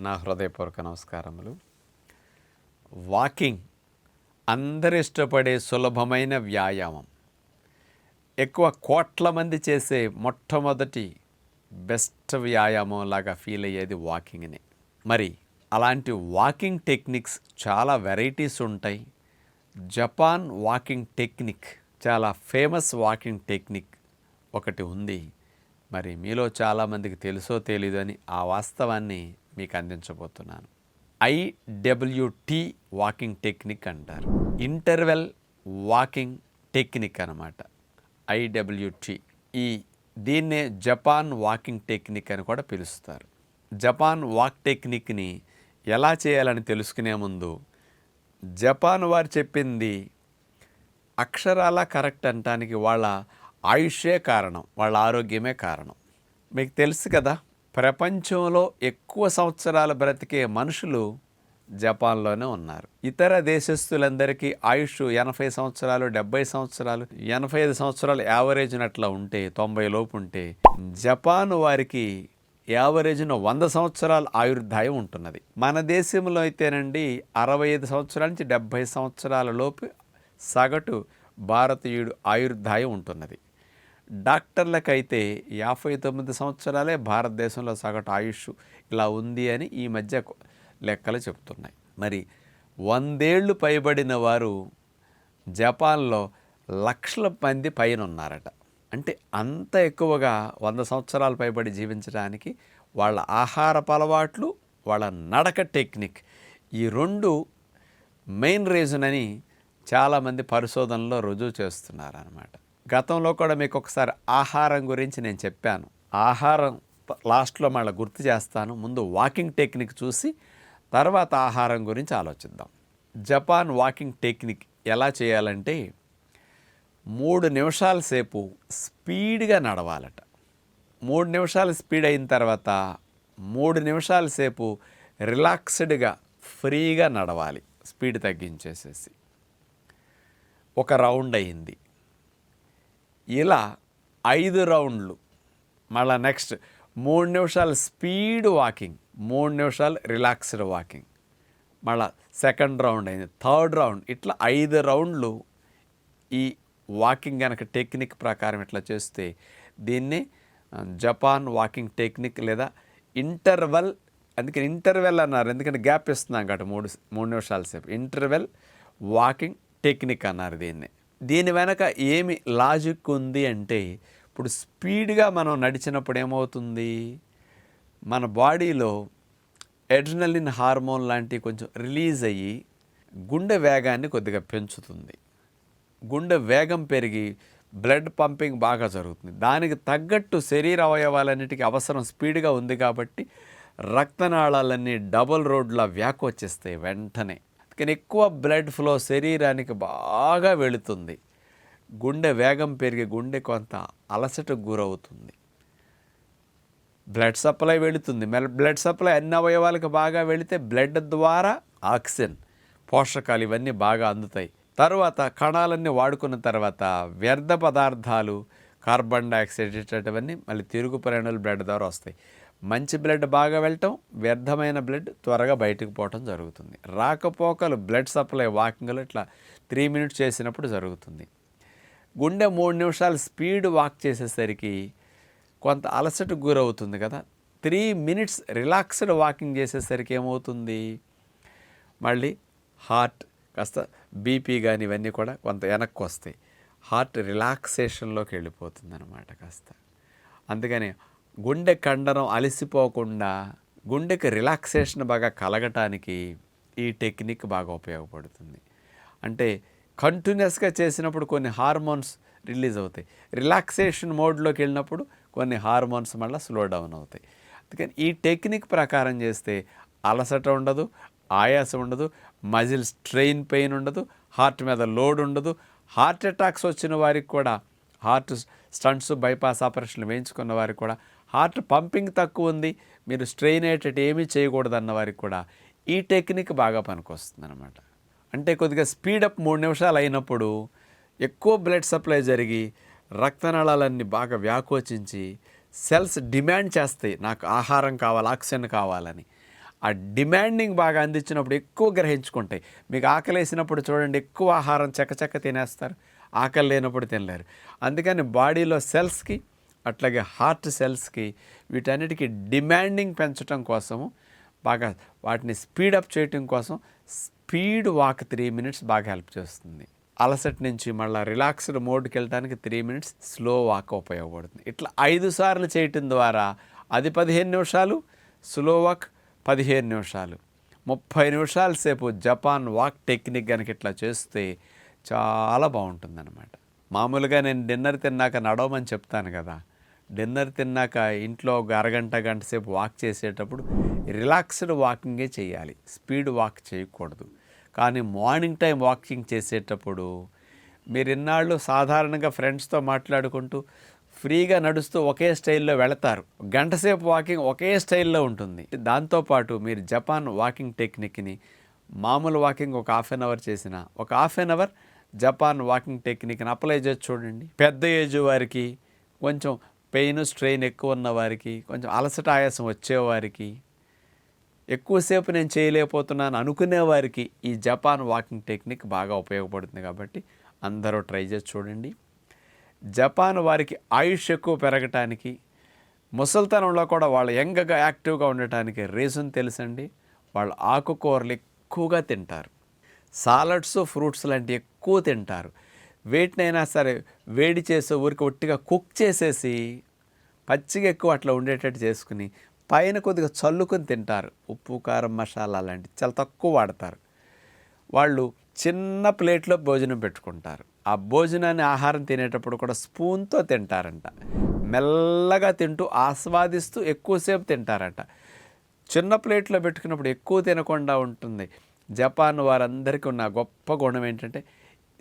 నా హృదయపూర్వక నమస్కారములు. వాకింగ్ అందరు ఇష్టపడే సులభమైన వ్యాయామం. ఎక్కువ కోట్ల మంది చేసే మొట్టమొదటి బెస్ట్ వ్యాయామం లాగా ఫీల్ అయ్యేది వాకింగ్ని. మరి అలాంటి వాకింగ్ టెక్నిక్స్ చాలా వెరైటీస్ ఉంటాయి. జపాన్ వాకింగ్ టెక్నిక్ చాలా ఫేమస్ వాకింగ్ టెక్నిక్ ఒకటి ఉంది. మరి మీలో చాలామందికి తెలుసో తెలీదు అని ఆ వాస్తవాన్ని మీకు అందించబోతున్నాను. ఐడబ్ల్యూటి వాకింగ్ టెక్నిక్ అంటారు. ఇంటర్వెల్ వాకింగ్ టెక్నిక్ అనమాట ఐడబ్ల్యూటి ఈ దీన్నే జపాన్ వాకింగ్ టెక్నిక్ అని కూడా పిలుస్తారు. జపాన్ వాక్ టెక్నిక్ని ఎలా చేయాలని తెలుసుకునే ముందు జపాన్ వారు చెప్పింది అక్షరాల కరెక్ట్ అనటానికి వాళ్ళ ఆయుష్యే కారణం వాళ్ళ ఆరోగ్యమే కారణం. మీకు తెలుసు కదా ప్రపంచంలో ఎక్కువ సంవత్సరాలు బ్రతికే మనుషులు జపాన్లోనే ఉన్నారు. ఇతర దేశస్తులందరికీ ఆయుష్ ఎనభై సంవత్సరాలు డెబ్బై సంవత్సరాలు ఎనభై ఐదు సంవత్సరాలు యావరేజ్నట్లా ఉంటే తొంభై లోపు ఉంటే జపాన్ వారికి యావరేజ్న వంద సంవత్సరాల ఆయుర్దాయం ఉంటున్నది. మన దేశంలో అయితేనండి అరవై ఐదు సంవత్సరాల నుంచి డెబ్భై సంవత్సరాల లోపు సగటు భారతీయుడు ఆయుర్దాయం ఉంటున్నది. డాక్టర్లకైతే యాభై తొమ్మిది సంవత్సరాలే భారతదేశంలో సగటు ఆయుష్ ఇలా ఉంది అని ఈ మధ్య లెక్కలు చెబుతున్నాయి మరి వందేళ్ళు పైబడిన వారు జపాన్లో లక్షల మంది పైన ఉన్నారట అంటే అంత ఎక్కువగా వంద సంవత్సరాలు పైబడి జీవించడానికి వాళ్ళ ఆహారపు అలవాట్లు వాళ్ళ నడక టెక్నిక్ ఈ రెండు మెయిన్ రీజన్ అని చాలామంది పరిశోధనలో రుజువు చేస్తున్నారనమాట గతంలో కూడా మీకు ఒకసారి ఆహారం గురించి నేను చెప్పాను. ఆహారం లాస్ట్లో మళ్ళీ గుర్తు చేస్తాను. ముందు వాకింగ్ టెక్నిక్ చూసి తర్వాత ఆహారం గురించి ఆలోచిద్దాం. జపాన్ వాకింగ్ టెక్నిక్ ఎలా చేయాలంటే మూడు నిమిషాల సేపు స్పీడ్గా నడవాలట. మూడు నిమిషాలు స్పీడ్ అయిన తర్వాత మూడు నిమిషాల సేపు రిలాక్స్డ్గా ఫ్రీగా నడవాలి. స్పీడ్ తగ్గించేసేసి. ఒక రౌండ్ అయింది. ఇలా ఐదు రౌండ్లు. మళ్ళా నెక్స్ట్ మూడు నిమిషాలు స్పీడ్ వాకింగ్ మూడు నిమిషాలు రిలాక్స్డ్ వాకింగ్. మళ్ళా సెకండ్ రౌండ్ అయింది థర్డ్ రౌండ్. ఇట్లా ఐదు రౌండ్లు ఈ వాకింగ్ కనుక టెక్నిక్ ప్రకారం ఇట్లా చేస్తే దీన్ని జపాన్ వాకింగ్ టెక్నిక్ లేదా ఇంటర్వెల్ అందుకని ఇంటర్వెల్ అన్నారు. ఎందుకంటే గ్యాప్ ఇస్తున్నాం కాబట్టి మూడు మూడు నిమిషాల సేపు. ఇంటర్వెల్ వాకింగ్ టెక్నిక్ అన్నారు దీన్ని. దీని వెనక ఏమి లాజిక్ ఉంది అంటే ఇప్పుడు స్పీడ్గా మనం నడిచినప్పుడు ఏమవుతుంది? మన బాడీలో ఎడ్రినలిన్ హార్మోన్ లాంటివి కొంచెం రిలీజ్ అయ్యి గుండె వేగాన్ని కొద్దిగా పెంచుతుంది. గుండె వేగం పెరిగి బ్లడ్ పంపింగ్ బాగా జరుగుతుంది. దానికి తగ్గట్టు శరీర అవయవాలన్నిటికీ అవసరం స్పీడ్గా ఉంది కాబట్టి రక్తనాళాలన్నీ డబుల్ రోడ్ల వ్యాకొచ్చేస్తాయి వెంటనే. కానీ ఎక్కువ బ్లడ్ ఫ్లో శరీరానికి బాగా వెళుతుంది. గుండె వేగం పెరిగి గుండె కొంత అలసటకు గురవుతుంది. బ్లడ్ సప్లై వెళుతుంది. బ్లడ్ సప్లై అన్ని అవయవాలకు బాగా వెళితే బ్లడ్ ద్వారా ఆక్సిజన్ పోషకాలు ఇవన్నీ బాగా అందుతాయి. తర్వాత కణాలన్నీ వాడుకున్న తర్వాత వ్యర్థ పదార్థాలు కార్బన్ డైఆక్సైడ్ ఇట్లాంటివన్నీ మళ్ళీ తిరుగు ప్రయాణాలు బ్లడ్ ద్వారా వస్తాయి. మంచి బ్లడ్ బాగా వెళ్ళటం వ్యర్థమైన బ్లడ్ త్వరగా బయటకు పోవటం జరుగుతుంది. రాకపోకలు బ్లడ్ సప్లై వాకింగ్లు ఇట్లా త్రీ మినిట్స్ చేసినప్పుడు జరుగుతుంది. గుండె మూడు నిమిషాలు స్పీడ్ వాక్ చేసేసరికి కొంత అలసటకు గురవుతుంది కదా. త్రీ మినిట్స్ రిలాక్స్డ్ వాకింగ్ చేసేసరికి ఏమవుతుంది? మళ్ళీ హార్ట్ కాస్త బీపీ కానీ ఇవన్నీ కూడా కొంత వెనక్కి వస్తాయి. హార్ట్ రిలాక్సేషన్లోకి వెళ్ళిపోతుంది అనమాట కాస్త. అందుకని గుండె కండరం అలసిపోకుండా గుండెకి రిలాక్సేషన్ బాగా కలగటానికి ఈ టెక్నిక్ బాగా ఉపయోగపడుతుంది. అంటే కంటిన్యూస్గా చేసినప్పుడు కొన్ని హార్మోన్స్ రిలీజ్ అవుతాయి. రిలాక్సేషన్ మోడ్లోకి వెళ్ళినప్పుడు కొన్ని హార్మోన్స్ మళ్ళీ స్లో డౌన్ అవుతాయి. అందుకని ఈ టెక్నిక్ ప్రకారం చేస్తే అలసట ఉండదు ఆయాసం ఉండదు మజిల్ స్ట్రెయిన్ పెయిన్ ఉండదు హార్ట్ మీద లోడ్ ఉండదు హార్ట్ అటాక్స్ వచ్చిన వారికి కూడా హార్ట్ స్టంట్స్ బైపాస్ ఆపరేషన్లు వేయించుకున్న వారికి కూడా హార్ట్ పంపింగ్ తక్కువ ఉంది. మీరు స్ట్రెయిన్ అయ్యేటట్టు ఏమీ చేయకూడదు అన్న వారికి కూడా ఈ టెక్నిక్ బాగా పనికొస్తుంది అనమాట అంటే కొద్దిగా స్పీడప్ మూడు నిమిషాలు అయినప్పుడు ఎక్కువ బ్లడ్ సప్లై జరిగి రక్తనాళాలన్నీ బాగా వ్యాకోచించి సెల్స్ డిమాండ్ చేస్తాయి. నాకు ఆహారం కావాలి ఆక్సిజన్ కావాలని. ఆ డిమాండింగ్ బాగా అందించినప్పుడు ఎక్కువ గ్రహించుకుంటాయి. మీకు ఆకలి వేసినప్పుడు చూడండి ఎక్కువ ఆహారం చకచక తినేస్తారు. ఆకలి లేనప్పుడు తినలేరు. అందుకని బాడీలో సెల్స్కి అట్లాగే హార్ట్ సెల్స్కి వీటన్నిటికీ డిమాండింగ్ పెంచడం కోసము బాగా వాటిని స్పీడప్ చేయటం కోసం స్పీడ్ వాక్ త్రీ మినిట్స్ బాగా హెల్ప్ చేస్తుంది. అలసట నుంచి మళ్ళీ రిలాక్స్డ్ మోడ్కి వెళ్ళడానికి త్రీ మినిట్స్ స్లో వాక్ ఉపయోగపడుతుంది. ఇట్లా ఐదు సార్లు చేయటం ద్వారా అది పదిహేను నిమిషాలు స్లో వాక్ పదిహేను నిమిషాలు. ముప్పై నిమిషాల సేపు జపాన్ వాక్ టెక్నిక్ కనుక ఇట్లా చేస్తే చాలా బాగుంటుందన్నమాట. మామూలుగా నేను డిన్నర్ తిన్నాక నడవమని చెప్తాను కదా. డిన్నర్ తిన్నాక ఇంట్లో ఒక అరగంట గంట సేపు వాక్ చేసేటప్పుడు రిలాక్స్డ్ వాకింగే చేయాలి. స్పీడ్ వాక్ చేయకూడదు. కానీ మార్నింగ్ టైం వాకింగ్ చేసేటప్పుడు మీరు ఇన్నాళ్ళు సాధారణంగా ఫ్రెండ్స్తో మాట్లాడుకుంటూ ఫ్రీగా నడుస్తూ ఒకే స్టైల్లో వెళతారు. గంటసేపు వాకింగ్ ఒకే స్టైల్లో ఉంటుంది. దాంతోపాటు మీరు జపాన్ వాకింగ్ టెక్నిక్ని మామూలు వాకింగ్ ఒక హాఫ్ అన్ అవర్ చేసిన ఒక half an hour Japan walking టెక్నిక్ని apply చేసి చూడండి. పెద్ద ఏజ్ వారికి కొంచెం పెయిన్ స్ట్రెయిన్ ఎక్కువ ఉన్న వారికి కొంచెం అలసట ఆయాసం వచ్చేవారికి ఎక్కువసేపు నేను చేయలేకపోతున్నాను అనుకునే వారికి ఈ జపాన్ వాకింగ్ టెక్నిక్ బాగా ఉపయోగపడుతుంది కాబట్టి అందరూ ట్రై చేసి చూడండి. జపాన్ వారికి ఆయుష్ ఎక్కువ పెరగటానికి ముసల్తనంలో కూడా వాళ్ళు యంగ్గా యాక్టివ్గా ఉండటానికి రీజన్ తెలుసండి. వాళ్ళు ఆకుకూరలు ఎక్కువగా తింటారు. సాలడ్స్ ఫ్రూట్స్ లాంటివి ఎక్కువ తింటారు. వేటినైనా సరే వేడి చేసే ఊరికి ఒట్టిగా కుక్ చేసేసి పచ్చిగా ఎక్కువ అట్లా ఉండేటట్టు చేసుకుని పైన కొద్దిగా చల్లుకొని తింటారు. ఉప్పు కారం మసాలా లాంటివి చాలా తక్కువ వాడతారు. వాళ్ళు చిన్న ప్లేట్లో భోజనం పెట్టుకుంటారు. ఆ భోజనాన్ని ఆహారం తినేటప్పుడు కూడా స్పూన్తో తింటారంట. మెల్లగా తింటూ ఆస్వాదిస్తూ ఎక్కువసేపు తింటారంట. చిన్న ప్లేట్లో పెట్టుకున్నప్పుడు ఎక్కువ తినకుండా ఉంటుంది. జపాన్ వారందరికీ ఉన్న గొప్ప గుణం ఏంటంటే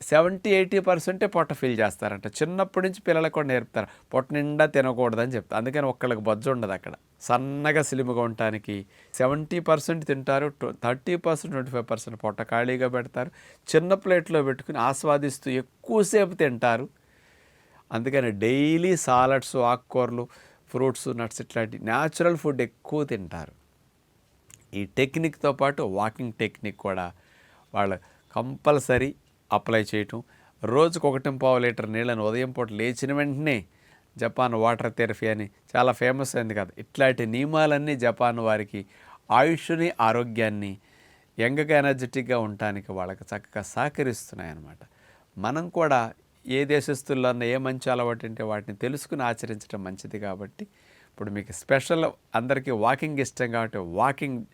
సెవెంటీ ఎయిటీ పర్సెంటే పొట్ట ఫీల్ చేస్తారంట. చిన్నప్పటి నుంచి పిల్లలకు కూడా నేర్పుతారు. పొట్ట నిండా తినకూడదని చెప్తారు అందుకని ఒక్కళ్ళకి బొజ్జ ఉండదు అక్కడ. సన్నగా సిలిముగా ఉండటానికి సెవెంటీ పర్సెంట్ తింటారు thirty percent twenty five percent పొట్ట ఖాళీగా పెడతారు. చిన్న ప్లేట్లో పెట్టుకుని ఆస్వాదిస్తూ ఎక్కువసేపు తింటారు. అందుకని డైలీ సాలడ్స్ ఆకుకూరలు ఫ్రూట్స్ నట్స్ ఇట్లాంటి న్యాచురల్ ఫుడ్ ఎక్కువ తింటారు. ఈ టెక్నిక్తో పాటు వాకింగ్ టెక్నిక్ కూడా వాళ్ళు కంపల్సరీ అప్లై చేయటం. రోజుకు ఒకటి పావు లీటర్ నీళ్ళని ఉదయం పూట లేచిన వెంటనే జపాన్ వాటర్ థెరపీ అని చాలా ఫేమస్ అయింది కదా. ఇట్లాంటి నియమాలన్నీ జపాన్ వారికి ఆయుష్ని ఆరోగ్యాన్ని యంగ్గా ఎనర్జెటిక్గా ఉండటానికి వాళ్ళకి చక్కగా సహకరిస్తున్నాయన్నమాట. మనం కూడా ఏ దేశస్తుల్లో ఉన్న ఏ మంచి అలవాటు అంటే వాటిని తెలుసుకుని ఆచరించడం మంచిది కాబట్టి ఇప్పుడు మీకు స్పెషల్ అందరికీ వాకింగ్ ఇష్టం కాబట్టి వాకింగ్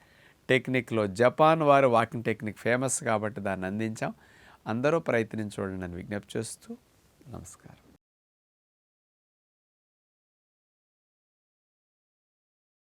టెక్నిక్లో జపాన్ వారు వాకింగ్ టెక్నిక్ ఫేమస్ కాబట్టి దాన్ని అందించాం. అందరూ ప్రయత్నించి చూడండి అని విజ్ఞప్తి చేస్తూ నమస్కారం.